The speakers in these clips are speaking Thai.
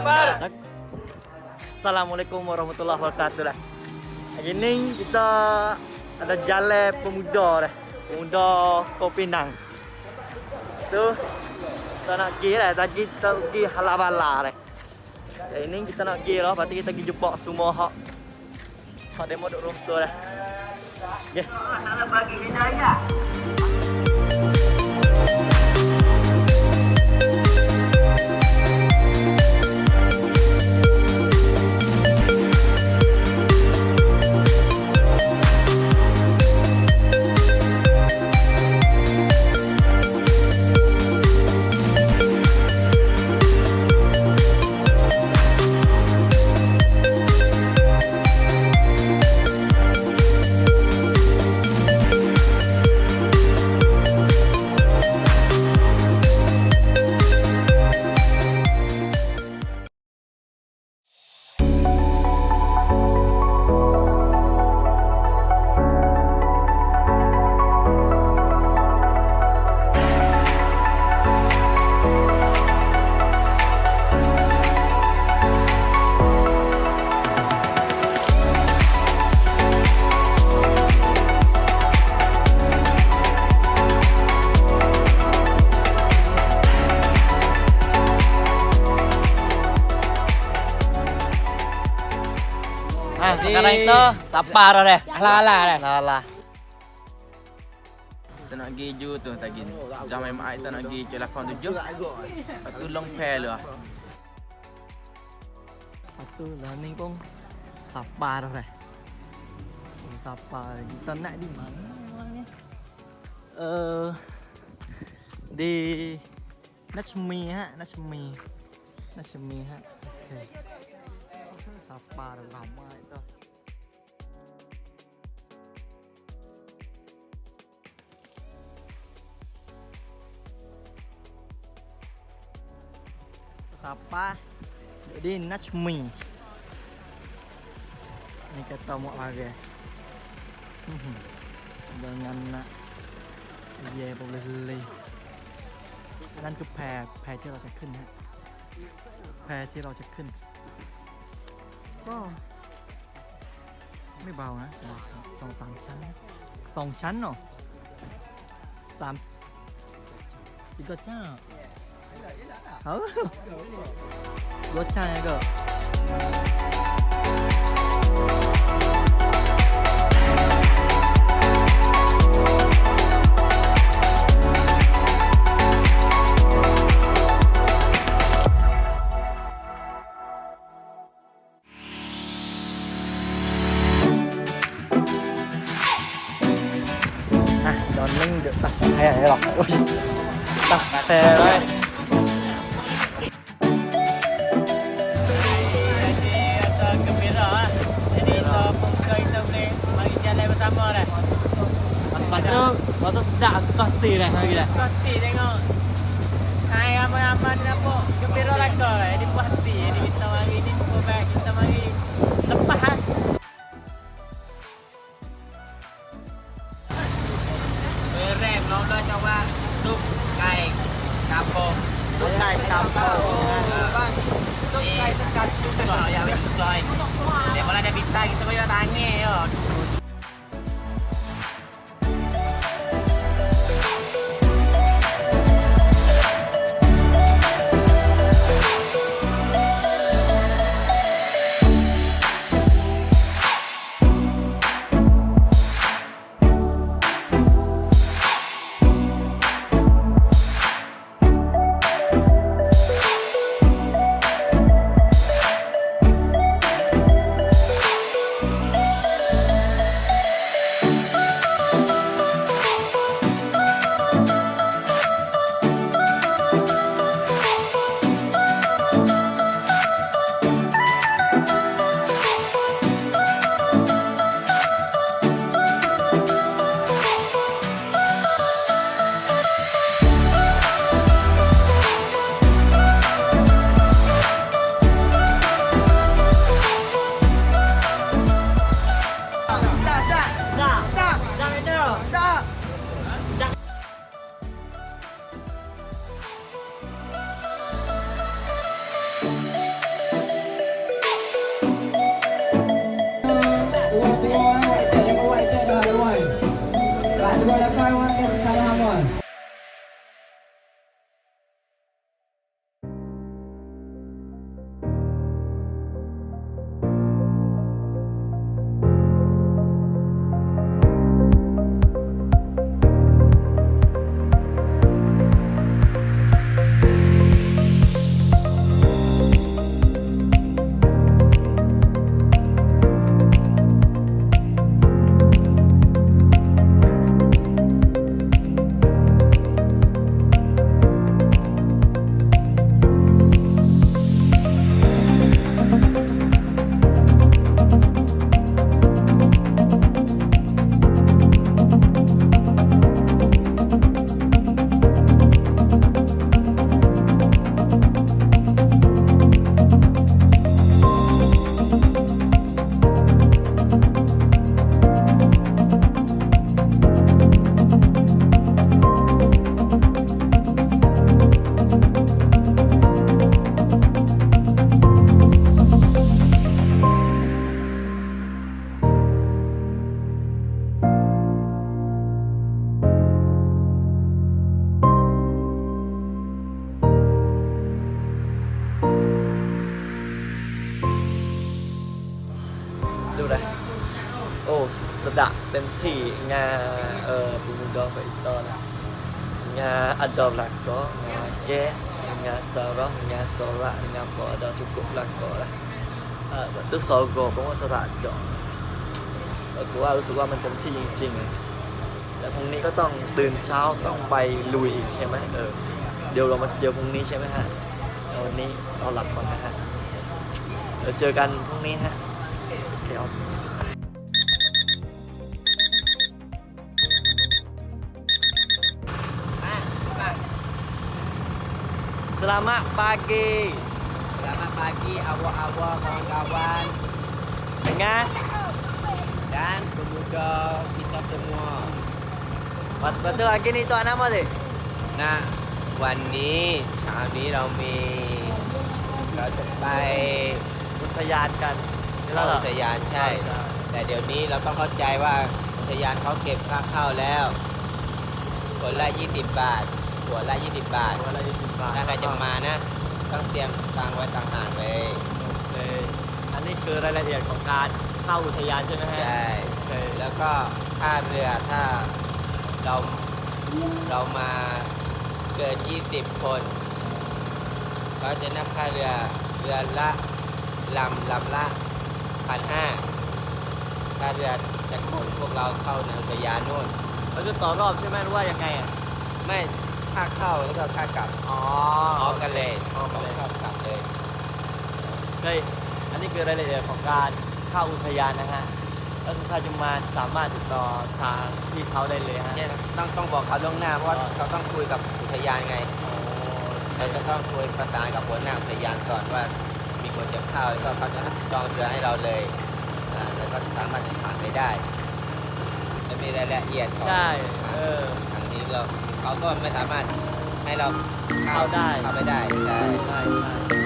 Assalamualaikum warahmatullahi wabarakatuh dah. Hari ni kita ada jalan pemuda dah. Pemuda Kopinang. Tu kita nak pergi dah. Tadi kita pergi halabala dah. Hari ni kita nak pergi lah. Lepas tu kita pergi jumpa semua hak. Hak demo duk runtuh dah. Okay. Ah, sekarang sekarang itu sabar deh. Alah alah deh. Alah alah. Kita nak pergi ju tu tak gini. Jam MI kita nak pergi ke lakon tu ju. Aku long pair lah. Lepas tu Aku lah ni pun sabar deh. Sabar. Kita nak di mana? Eh uh, di Nasmi ha, Nasmi. Nasmi ha. Okay. Sapar ramai. Itu. Sapa Jadi Nachmi Ni kata mau lagi Mhm. Dengan nak Iya boleh beli นั่นคือแพรแพรที่เราจะขึ้นฮะแพรที่เราจะขึ้น ก็ไม่เบานะสองสามชั้นสองชั้นเนาะสามอีกก็จ้า เออรถช tu Rasa sedap suka hati dah lagi dah Koti tengok. Saya ramai-ramai ni nampak gembira lah kau. Jadi puas hati. Jadi kita mari ni semua baik. Kita mari lepas ah. เบอร์แรกเราเลยจะว่าซุปไก่กาโปง Sup kai kampung ซุปไก่สกัดซุปซอยอ เลย โอ้สดะเต็มที่งาเออปูมดอไปอีกต่อนะงาอัดดอลลักก็งาแกะงาสาระงาโซระงาพอดอทุกุลักก็ละเออตึกสองก็ผมว่าสระดอกเออคือว่ารู้สึกว่ามันเต็มที่จริงๆแล้วพรุ่งนี้ก็ต้องตื่นเช้าต้องไปลุยอีกใช่ไหมเออเดี๋ยวเรามาเจอพรุ่งนี้ใช่ไหมฮะวันนี้เราหลับก่อนนะฮะเดี๋ยวเจอกันพรุ่งนี้ฮะ เดี๋ยว Ah, bang. Selamat pagi Selamat pagi awak-awak kawan-kawan dengan dan pemuda kita semua. betul lagi ni tuan nama dia นะวันนี้เช้านี้เรามีเราจะไป อุทยานกัน เข้าอุทยานใช่ แต่เดี๋ยวนี้เราต้องเข้าใจว่าอุทยานเขาเก็บค่าเข้าแล้วคนละ20 บาทหัวละ20 บาทตัวละยี่สิบบาทถ้าใครจะมานะ ต้องเตรียมตังค์ไว้ต่างหากเลย โอเคอันนี้คือรายละเอียดของการเข้าอุทยานใช่ไหมฮะใช่ โอเคแล้วก็ค่าเรือถ้าเราเรามาเกิน 20 คนเขาจะนับค่าเรือเรือละลำลำละ พันห้าค่าเรือจะขนพวกเราเข้าในอุทยานนู่นเราจะต่อรอบใช่ไหมหรือว่ายังไงอะ ไม่ค่าเข้าแล้วก็ค่ากลับอ๋อพร้อมกันเลยพร้อมกันเลยเข้ากลับเลยโอเคอันนี้คือรายละเอียดของการเข้าอุทยานนะฮะแล้วถ้าจะมาสามารถติดต่อทางที่เขาได้เลยฮะเนี่ยต้องต้องบอกเขาล่วงหน้าเพราะว่าเขาต้องคุยกับอุทยานไงเราจะต้องคุยประสานกับหัวหน้าอุทยานก่อนว่า มีคนจะเข้าแล้วก็เขาจะจองเรือให้เราเลยอ่าแล้วก็สามารถจะผ่านไปได้จะมีรายละเอียดของใช่ เออ ทางนี้เราเขาก็ไม่สามารถให้เราเข้าได้ เข้าไปได้ใช่ ใช่ใช่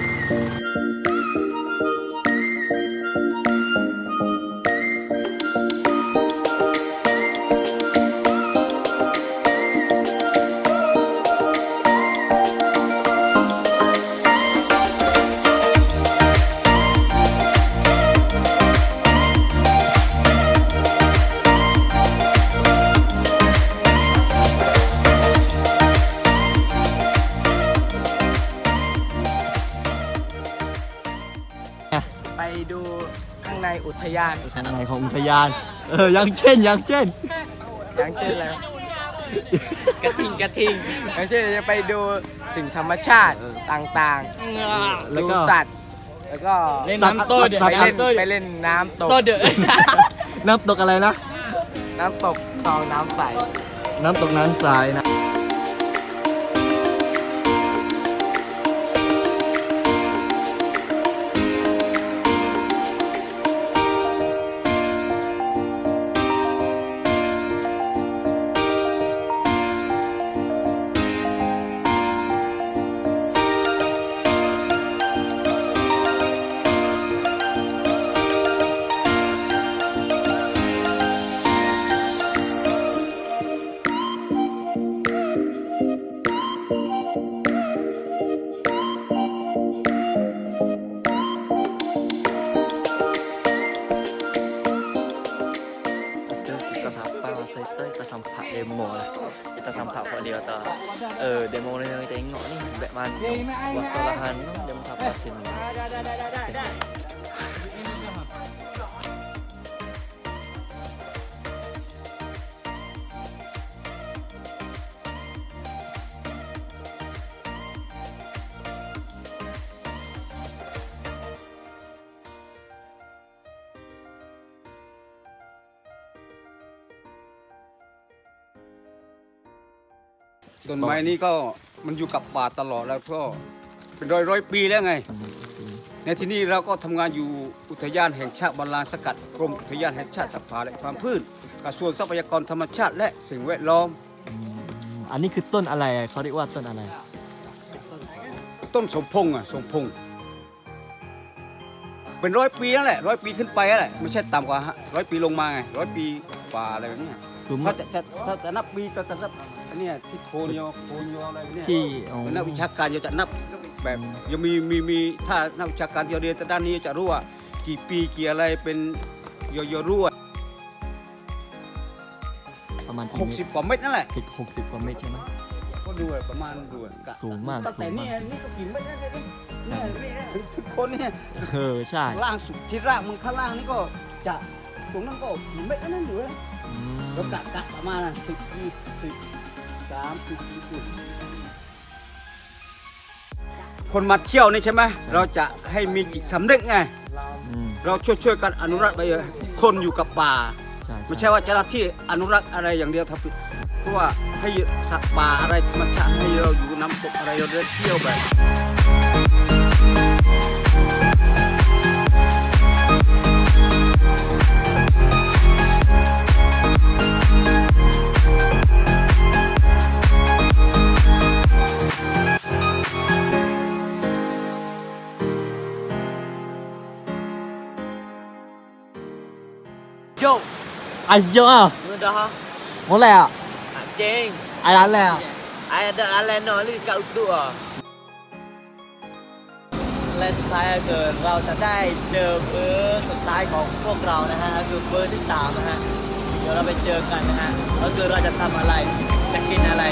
ไปดูข้างในอุทยาน ข้างในของอุทยาน เอออยังเช่น อยังเช่น อย่างเช่นอะไรกระทิงกระทิงอย่างเช่นจะไปดูสิ่งธรรมชาติต่างๆแล้วดูก็ สัตว์ แล้วก็เล่นน้ำโต้เดี๋ยวไปเล่นน้ำโต้ไปเล่นน้ำตกโตเดอน้ำตกอะไรนะ น้ำตกคลองน้ำใส น้ำตกน้ำใสนะ tengok ni back mana wasalahan tu dia sampai sini Okay. ต้นไม้นี้ก็มันอยู่กับป่าตลอดแล้วก็เป็นร้อยร้อยปีแล้วไง ในที่นี้เราก็ทำงานอยู่อุทยานแห่งชาติบาลานสกัดกรมอุทยานแห่งชาติสัตว์ป่าและความพืชกระทรวงทรัพยากรธรรมชาติและสิ่งแวดล้อม อันนี้คือต้นอะไรเขาเรียกว่าต้นอะไร ต้นสมพงษ์อะสมพงษ์เป็นร้อยปีแล้วแหละร้อยปีขึ้นไปแล้วแหละไม่ใช่ต่ำกว่าร้อยปีลงมาไงร้อยปีกว่าอะไรแบบเนี้ย กลุ่มถ้าจะจะถ้าจะนับปีก็จะนับอันเนี้ยที่โคนิโอโคนิโออะไรเนี่ยที่อ๋อ เป็นนักวิชาการจะนับแบบยังมีมีมีถ้านักวิชาการที่เรียนแต่ด้านนี้จะรู้ว่ากี่ปีกี่อะไรเป็นเยอะๆรั่วประมาณหกสิบกว่าเม็ดนั่นแหละสิบหกสิบกว่าเมตรใช่ไหม ก็ดูอะประมาณดูอะกะสูงมากตั้งแต่สูงมากนี่นี่ก็กี่เม็ดนั่นเลยเนี่ยเนี่ยถึงทุกคนเนี่ย เออใช่ล่างสุดที่ร่างมึงข้างล่างนี่ก็จะตรงนั้นก็กี่เม็ดนั่นอยู่เลยอืม เรากะกะประมาณสิบยี่สิบสามสิบสี่สิบคนมาเที่ยวนี่ใช่ไหมเราจะให้มีจิตสำนึกไง อืมเราช่วยช่วยๆกันอนุรักษ์ไปเถอะคนอยู่กับป่า ใช่ไม่ใช่ว่าเจ้าหน้าที่อนุรักษ์อะไรอย่างเดียวทำผิดเพราะว่าให้สัตว์ป่าอะไรธรรมชาติให้เราอยู่น้ำตกอะไรเราได้เที่ยวแบบ โย ai chưa à Mudah. món này à Anjing. ai đánh này à Ai ada aleno ni kat utuk ah. และสุดท้ายก็คือเราจะได้เจอเบอร์สุดท้ายของพวกเรานะฮะก็คือเบอร์ที่สามนะฮะเดี๋ยวเราไปเจอกันนะฮะก็คือเราจะทำอะไรจะกินอะไร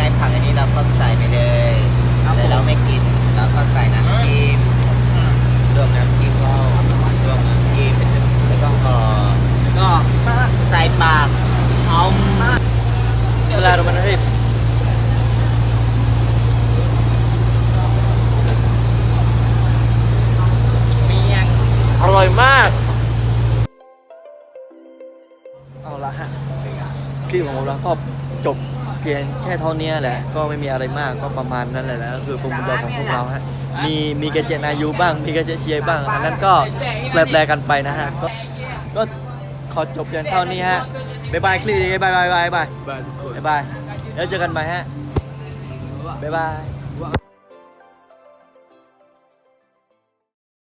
ได้ผักอันนี้เราก็ใส่ไปเลยครับผมแต่เราไม่กินเราก็ใส่น้ำจิ้มรวมน้ำจิ้มก็รวมน้ำจิ้มแล้วก็ห่อก็ใส่ปากเอาเวลาเรามันให้อร่อยมาก เอาละฮะคลิปของเราก็จบ เพียงแค่เท่านี้แหละ ก็ไม่มีอะไรมากก็ประมาณนั้นแหละแล้วก็คือโปรโมทของพวกเราฮะมีมีกระเจนายูบ้าง มีกระเจเชียร์บ้าง อันนั้นก็แปลๆกันไปนะฮะก็ก็ขอจบเพียงเท่านี้ฮะบ๊ายบายคลิปนี้บ๊ายบายบ๊ายบายบ๊ายบายบายทุกคนบ๊ายบายแล้วเจอกันใหม่ฮะบ๊ายบาย